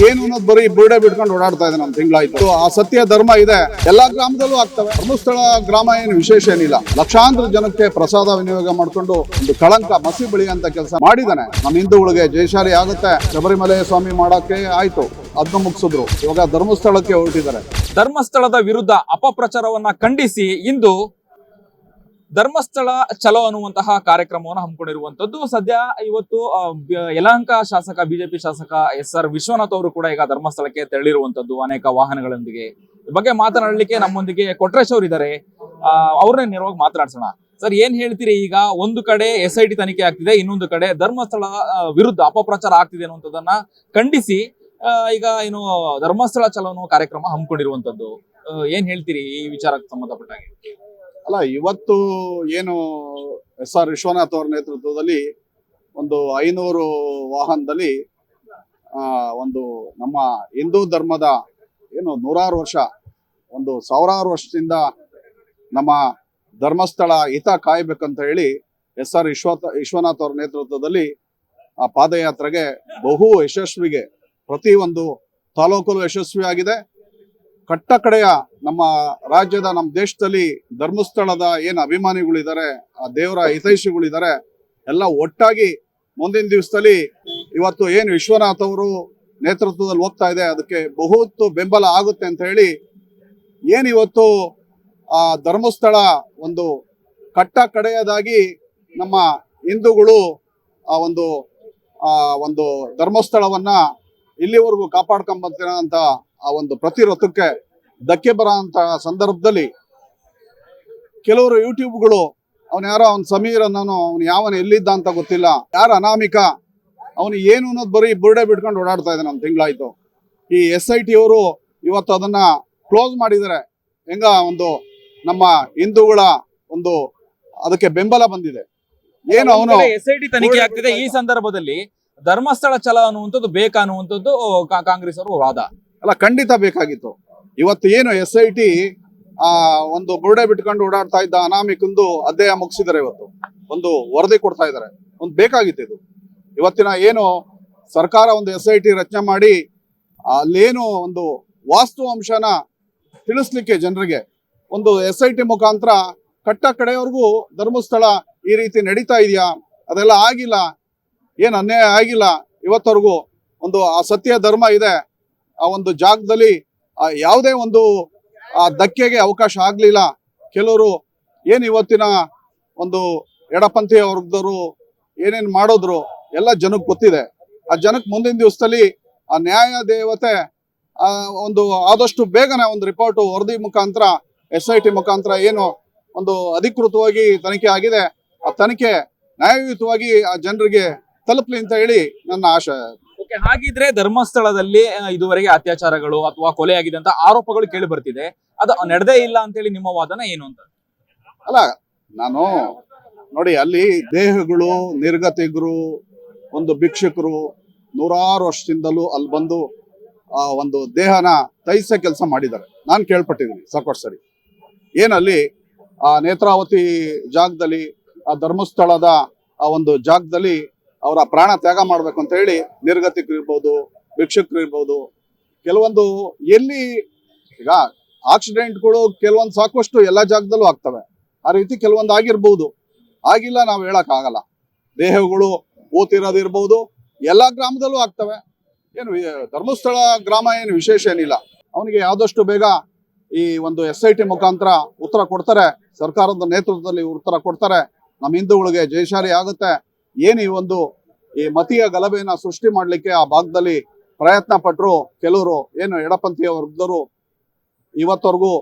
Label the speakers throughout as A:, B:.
A: ಏನು ಅನ್ನೋದು ಬರೀ ಬುರುಡೆ ಬಿಟ್ಕೊಂಡು ಓಡಾಡ್ತಾ ಇದೆ ನಮ್ಮ ತಿಂಗಳಾಯ್ತು. ಆ ಸತ್ಯ ಧರ್ಮ ಇದೆ. ಎಲ್ಲಾ ಗ್ರಾಮದಲ್ಲೂ ಆಗ್ತವೆ. ಧರ್ಮಸ್ಥಳ ಗ್ರಾಮ ಏನು ವಿಶೇಷ ಏನಿಲ್ಲ. ಲಕ್ಷಾಂತರ ಜನಕ್ಕೆ ಪ್ರಸಾದ ವಿನಿಯೋಗ ಮಾಡ್ಕೊಂಡು ಒಂದು ಕಳಂಕ ಮಸಿ ಬಳಿಯಂತ ಕೆಲಸ ಮಾಡಿದಾನೆ ನಮ್ಮ ಹಿಂದೂಗಳಿಗೆ ಜಯಶಾಲಿ ಆಗುತ್ತೆ. ಶಬರಿಮಲೆ ಸ್ವಾಮಿ ಮಾಡಕ್ಕೆ ಆಯ್ತು. ಅದನ್ನ ಮುಗಿಸಿದ್ರು. ಇವಾಗ ಧರ್ಮಸ್ಥಳಕ್ಕೆ ಹೊರಟಿದ್ದಾರೆ.
B: ಧರ್ಮಸ್ಥಳದ ವಿರುದ್ಧ ಅಪಪ್ರಚಾರವನ್ನ ಖಂಡಿಸಿ ಇಂದು ಧರ್ಮಸ್ಥಳ ಚಲೋ ಅನ್ನುವಂತಹ ಕಾರ್ಯಕ್ರಮವನ್ನು ಹಮ್ಮಿಕೊಂಡಿರುವಂತದ್ದು ಸದ್ಯ ಇವತ್ತು ಯಲಹಂಕ ಶಾಸಕ, ಬಿಜೆಪಿ ಶಾಸಕ ಎಸ್ ಆರ್ ವಿಶ್ವನಾಥ್ ಅವರು ಕೂಡ ಈಗ ಧರ್ಮಸ್ಥಳಕ್ಕೆ ತೆರಳಿರುವಂತದ್ದು ಅನೇಕ ವಾಹನಗಳೊಂದಿಗೆ. ಈ ಬಗ್ಗೆ ಮಾತನಾಡಲಿಕ್ಕೆ ನಮ್ಮೊಂದಿಗೆ ಕೊಟ್ರೇಶ್ ಅವರು ಇದ್ದಾರೆ ಅವ್ರನ್ನೇ ನೇರವಾಗಿ ಮಾತನಾಡ್ಸೋಣ. ಸರ್, ಏನ್ ಹೇಳ್ತೀರಿ ಈಗ? ಒಂದು ಕಡೆ ಎಸ್ ಐ ಟಿ ತನಿಖೆ ಆಗ್ತಿದೆ, ಇನ್ನೊಂದು ಕಡೆ ಧರ್ಮಸ್ಥಳ ವಿರುದ್ಧ ಅಪಪ್ರಚಾರ ಆಗ್ತಿದೆ ಅನ್ನುವಂಥದ್ದನ್ನ ಖಂಡಿಸಿ ಈಗ ಏನು ಧರ್ಮಸ್ಥಳ ಚಲೋ ಅನ್ನೋ ಕಾರ್ಯಕ್ರಮ ಹಮ್ಮಿಕೊಂಡಿರುವಂತದ್ದು ಏನ್ ಹೇಳ್ತೀರಿ ಈ ವಿಚಾರಕ್ಕೆ ಸಂಬಂಧಪಟ್ಟ ಹಾಗೆ?
A: ಅಲ್ಲ, ಇವತ್ತು ಏನು ಎಸ್ ಆರ್ ವಿಶ್ವನಾಥ್ ಅವರ ನೇತೃತ್ವದಲ್ಲಿ ಒಂದು ಐನೂರು ವಾಹನದಲ್ಲಿ ಒಂದು ನಮ್ಮ ಹಿಂದೂ ಧರ್ಮದ ಏನು ನೂರಾರು ವರ್ಷ, ಒಂದು ಸಾವಿರಾರು ವರ್ಷದಿಂದ ನಮ್ಮ ಧರ್ಮಸ್ಥಳ ಹಿತ ಕಾಯಬೇಕಂತ ಹೇಳಿ ಎಸ್ ಆರ್ ವಿಶ್ವನಾಥ್ ವಿಶ್ವನಾಥ್ ಅವರ ನೇತೃತ್ವದಲ್ಲಿ ಆ ಪಾದಯಾತ್ರೆಗೆ ಬಹು ಯಶಸ್ವಿಗೆ ಪ್ರತಿ ಒಂದು ತಾಲೂಕಲ್ಲೂ ಯಶಸ್ವಿಯಾಗಿದೆ. ಕಟ್ಟ ಕಡೆಯ ನಮ್ಮ ರಾಜ್ಯದ, ನಮ್ಮ ದೇಶದಲ್ಲಿ ಧರ್ಮಸ್ಥಳದ ಏನು ಅಭಿಮಾನಿಗಳಿದ್ದಾರೆ, ಆ ದೇವರ ಹಿತೈಷಿಗಳಿದ್ದಾರೆ, ಎಲ್ಲ ಒಟ್ಟಾಗಿ ಮುಂದಿನ ದಿವಸದಲ್ಲಿ ಇವತ್ತು ಏನು ವಿಶ್ವನಾಥ್ ಅವರು ನೇತೃತ್ವದಲ್ಲಿ ಹೋಗ್ತಾ ಇದೆ, ಅದಕ್ಕೆ ಬಹುತ್ತು ಬೆಂಬಲ ಆಗುತ್ತೆ ಅಂತ ಹೇಳಿ ಏನು ಇವತ್ತು ಆ ಧರ್ಮಸ್ಥಳ ಒಂದು ಕಟ್ಟ ಕಡೆಯದಾಗಿ ನಮ್ಮ ಹಿಂದೂಗಳು ಆ ಒಂದು ಆ ಒಂದು ಧರ್ಮಸ್ಥಳವನ್ನ ಇಲ್ಲಿವರೆಗೂ ಕಾಪಾಡ್ಕೊಂಡ್ಬಂತಿರೋ ಅಂತ ಆ ಒಂದು ಪ್ರತಿರಥಕ್ಕೆ ಧಕ್ಕೆ ಬರೋ ಸಂದರ್ಭದಲ್ಲಿ ಕೆಲವರು ಯೂಟ್ಯೂಬ್ಗಳು, ಅವನು ಯಾರೋ ಅವ್ನ ಸಮೀರ್ ಅನ್ನೋನು, ಅವ್ನು ಯಾವನ ಎಲ್ಲಿದ್ದ ಅಂತ ಗೊತ್ತಿಲ್ಲ. ಯಾರು ಅನಾಮಿಕ, ಅವನು ಏನು ಅನ್ನೋದು ಬರೀ ಬುರ್ಡೆ ಬಿಟ್ಕೊಂಡು ಓಡಾಡ್ತಾ ಇದ್ದಾನೆ ಒಂದು ತಿಂಗಳಾಯ್ತು. ಈ ಎಸ್ ಐ ಟಿ ಅವರು ಇವತ್ತು ಅದನ್ನ ಕ್ಲೋಸ್ ಮಾಡಿದ್ದಾರೆ. ಹೆಂಗ ಒಂದು ನಮ್ಮ ಹಿಂದೂಗಳ ಒಂದು ಅದಕ್ಕೆ ಬೆಂಬಲ ಬಂದಿದೆ. ಏನು ಅವನು
B: ಎಸ್ ಐ ಟಿ ತನಿಖೆ ಆಗ್ತಿದೆ ಈ ಸಂದರ್ಭದಲ್ಲಿ. ಧರ್ಮಸ್ಥಳ ಛಲ ಅನ್ನುವಂಥದ್ದು ಬೇಕಾ ಅನ್ನುವಂಥದ್ದು ಕಾ- ಕಾಂಗ್ರೆಸ್ ಅವರು ವಾದ.
A: ಅಲ್ಲ, ಖಂಡಿತ ಬೇಕಾಗಿತ್ತು. ಇವತ್ತು ಏನು ಎಸ್ ಐ ಟಿ, ಆ, ಒಂದು ಬುರುಡೆ ಬಿಟ್ಕೊಂಡು ಓಡಾಡ್ತಾ ಇದ್ದ ಅನಾಮಿಕಂದು ಅಧ್ಯಯ ಮುಗಿಸಿದ್ದಾರೆ ಇವತ್ತು. ಒಂದು ವರದಿ ಕೊಡ್ತಾ ಇದ್ದಾರೆ. ಒಂದು ಬೇಕಾಗಿತ್ತು ಇದು. ಇವತ್ತಿನ ಏನು ಸರ್ಕಾರ ಒಂದು ಎಸ್ ಐ ಟಿ ರಚನೆ ಮಾಡಿ, ಅಲ್ಲೇನು ಒಂದು ವಾಸ್ತು ಅಂಶನ ತಿಳಿಸ್ಲಿಕ್ಕೆ ಜನರಿಗೆ ಒಂದು ಎಸ್ ಐ ಟಿ ಮುಖಾಂತರ ಕಟ್ಟ ಕಡೆಯವರೆಗೂ ಧರ್ಮಸ್ಥಳ ಈ ರೀತಿ ನಡೀತಾ ಇದೆಯಾ? ಅದೆಲ್ಲ ಆಗಿಲ್ಲ. ಏನು ಅನ್ಯಾಯ ಆಗಿಲ್ಲ. ಇವತ್ತವರೆಗೂ ಒಂದು, ಆ ಸತ್ಯ ಧರ್ಮ ಇದೆ. ಆ ಒಂದು ಜಾಗದಲ್ಲಿ ಯಾವುದೇ ಒಂದು, ಆ ಧಕ್ಕೆಗೆ ಅವಕಾಶ ಆಗಲಿಲ್ಲ. ಕೆಲವರು ಏನು ಇವತ್ತಿನ ಒಂದು ಎಡಪಂಥೀಯ ವರ್ಗದವರು ಏನೇನು ಮಾಡಿದ್ರು, ಎಲ್ಲ ಜನಕ್ಕೆ ಗೊತ್ತಿದೆ. ಆ ಜನಕ್ಕೆ ಮುಂದಿನ ದಿವಸದಲ್ಲಿ ಆ ನ್ಯಾಯ ದೇವತೆ ಒಂದು ಆದಷ್ಟು ಬೇಗನೆ ಒಂದು ರಿಪೋರ್ಟ್ ವರದಿ ಮುಖಾಂತರ ಎಸ್ ಐ ಟಿ ಮುಖಾಂತರ ಏನು ಒಂದು ಅಧಿಕೃತವಾಗಿ ತನಿಖೆ ಆಗಿದೆ. ಆ ತನಿಖೆ ನ್ಯಾಯಯುತವಾಗಿ ಆ ಜನರಿಗೆ ತಲುಪಲಿ ಅಂತ ಹೇಳಿ ನನ್ನ ಆಶೆ
B: ಓಕೆ ಹಾಗಿದ್ರೆ ಧರ್ಮಸ್ಥಳದಲ್ಲಿ ಇದುವರೆಗೆ ಅತ್ಯಾಚಾರಗಳು ಅಥವಾ ಕೊಲೆ ಆಗಿದೆ ಅಂತ ಆರೋಪಗಳು ಕೇಳಿ ಬರ್ತಿದೆ. ಅದು ನಡೆದೇ ಇಲ್ಲ ಅಂತ ಹೇಳಿ ನಿಮ್ಮ ವಾದನ ಏನು ಅಂತ?
A: ಅಲ್ಲ ನಾನು ನೋಡಿ ಅಲ್ಲಿ ದೇಹಗಳು ನಿರ್ಗತಿಗರು ಒಂದು ಭಿಕ್ಷುಕರು ನೂರಾರು ವರ್ಷದಿಂದಲೂ ಅಲ್ಲಿ ಬಂದು ಆ ಒಂದು ದೇಹನ ತೈಸ ಕೆಲಸ ಮಾಡಿದ್ದಾರೆ. ನಾನು ಕೇಳ್ಪಟ್ಟಿದ್ದೀನಿ ಸಾಕೋಟ್ ಸರಿ. ಏನಲ್ಲಿ ಆ ನೇತ್ರಾವತಿ ಜಾಗದಲ್ಲಿ ಆ ಧರ್ಮಸ್ಥಳದ ಆ ಒಂದು ಜಾಗದಲ್ಲಿ ಅವರ ಪ್ರಾಣ ತ್ಯಾಗ ಮಾಡ್ಬೇಕು ಅಂತ ಹೇಳಿ ನಿರ್ಗತಿಕರು ಇರ್ಬೋದು, ಭಿಕ್ಷಕರು ಇರ್ಬೋದು. ಕೆಲವೊಂದು ಎಲ್ಲಿ ಈಗ ಆಕ್ಸಿಡೆಂಟ್ಗಳು ಕೆಲವೊಂದು ಸಾಕಷ್ಟು ಎಲ್ಲ ಜಾಗದಲ್ಲೂ ಆಗ್ತವೆ. ಆ ರೀತಿ ಕೆಲವೊಂದು ಆಗಿರ್ಬೋದು. ಆಗಿಲ್ಲ ನಾವು ಹೇಳಕ್ ಆಗಲ್ಲ ದೇಹಗಳು ಓತಿರೋದಿರ್ಬೋದು ಎಲ್ಲ ಗ್ರಾಮದಲ್ಲೂ ಆಗ್ತವೆ. ಏನು ಧರ್ಮಸ್ಥಳ ಗ್ರಾಮ ಏನು ವಿಶೇಷ ಏನಿಲ್ಲ. ಅವನಿಗೆ ಆದಷ್ಟು ಬೇಗ ಈ ಒಂದು ಎಸ್ ಐ ಟಿ ಮುಖಾಂತರ ಉತ್ತರ ಕೊಡ್ತಾರೆ, ಸರ್ಕಾರದ ನೇತೃತ್ವದಲ್ಲಿ ಉತ್ತರ ಕೊಡ್ತಾರೆ, ನಮ್ಮ ಹಿಂದೂಗಳಿಗೆ ಜಯಶಾಲಿ ಆಗುತ್ತೆ. ಏನು ಈ ಒಂದು ಈ ಮತೀಯ ಗಲಭೆಯನ್ನ ಸೃಷ್ಟಿ ಮಾಡ್ಲಿಕ್ಕೆ ಆ ಭಾಗದಲ್ಲಿ ಪ್ರಯತ್ನ ಪಟ್ಟರು ಕೆಲವರು, ಏನು ಎಡಪಂಥೀಯ ವರ್ಗದವರು, ಇವತ್ತವರೆಗೂ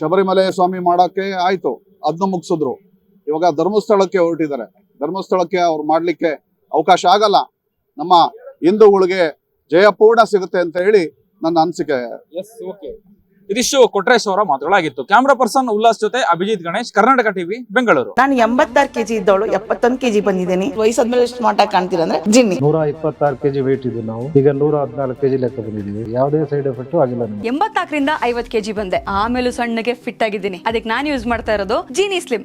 A: ಶಬರಿಮಲೆ ಸ್ವಾಮಿ ಮಾಡಕ್ಕೆ ಆಯ್ತು ಅದನ್ನ ಮುಗಿಸಿದ್ರು. ಇವಾಗ ಧರ್ಮಸ್ಥಳಕ್ಕೆ ಹೊರಟಿದ್ದಾರೆ. ಧರ್ಮಸ್ಥಳಕ್ಕೆ ಅವ್ರು ಮಾಡ್ಲಿಕ್ಕೆ ಅವಕಾಶ ಆಗಲ್ಲ. ನಮ್ಮ ಹಿಂದೂಗಳಿಗೆ ಜಯಪೂರ್ಣ ಸಿಗುತ್ತೆ ಅಂತ ಹೇಳಿ ನನ್ನ ಅನಿಸಿಕೆ.
B: ಇದಿಷ್ಟು ಕೊಟ್ರೇಶ್ ಅವರ ಮಾತುಗಳಾಗಿತ್ತು. ಕ್ಯಾಮ್ರಾ ಪರ್ಸನ್ ಉಲ್ಲಾಸ್ ಜೊತೆ ಅಭಿಜಿತ್ ಗಣೇಶ್ ಕರ್ನಾಟಕ ಟಿವಿ ಬೆಂಗಳೂರು.
C: ನಾನು ಎಂಬತ್ತಾರು ಕೆಜಿ ಇದ್ದವಳು ಎಪ್ಪತ್ತೊಂದು ಕೆಜಿ ಬಂದಿದ್ದೀನಿ. ವಯಸ್ಸಾದ್ಮೇಲೆ ಸ್ಮಾರ್ಟ್ ಆಗಿ ಕಾಣ್ತೀರ ಅಂದ್ರೆ ಜಿನ್ನಿ.
D: ನೂರ ಇಪ್ಪತ್ತಾರು ಕೆಜಿ ವೇಟ್ ಇದ್ದು ನಾವು. ಈಗ ನೂರ ಹದಿನಾಲ್ಕು ಕೆಜಿ ಲೆಕ್ಕ ಬಂದಿದ್ದೀವಿ. ಯಾವುದೇ ಸೈಡ್ ಎಫೆಕ್ಟ್ ಆಗಿಲ್ಲ ಎಂಬತ್ತಾಕರಿಂದ
E: ಎಂಬತ್ನಾಲ್ಕರಿಂದ ಐವತ್ ಕೆಜಿ ಬಂದೆ. ಆಮೇಲೂ ಸಣ್ಣಗೆ ಫಿಟ್ ಆಗಿದ್ದೀನಿ. ಅದಕ್ಕೆ ನಾನು ಯೂಸ್ ಮಾಡ್ತಾ ಇರೋದು ಜೀನಿ ಸ್ಲಿಮ್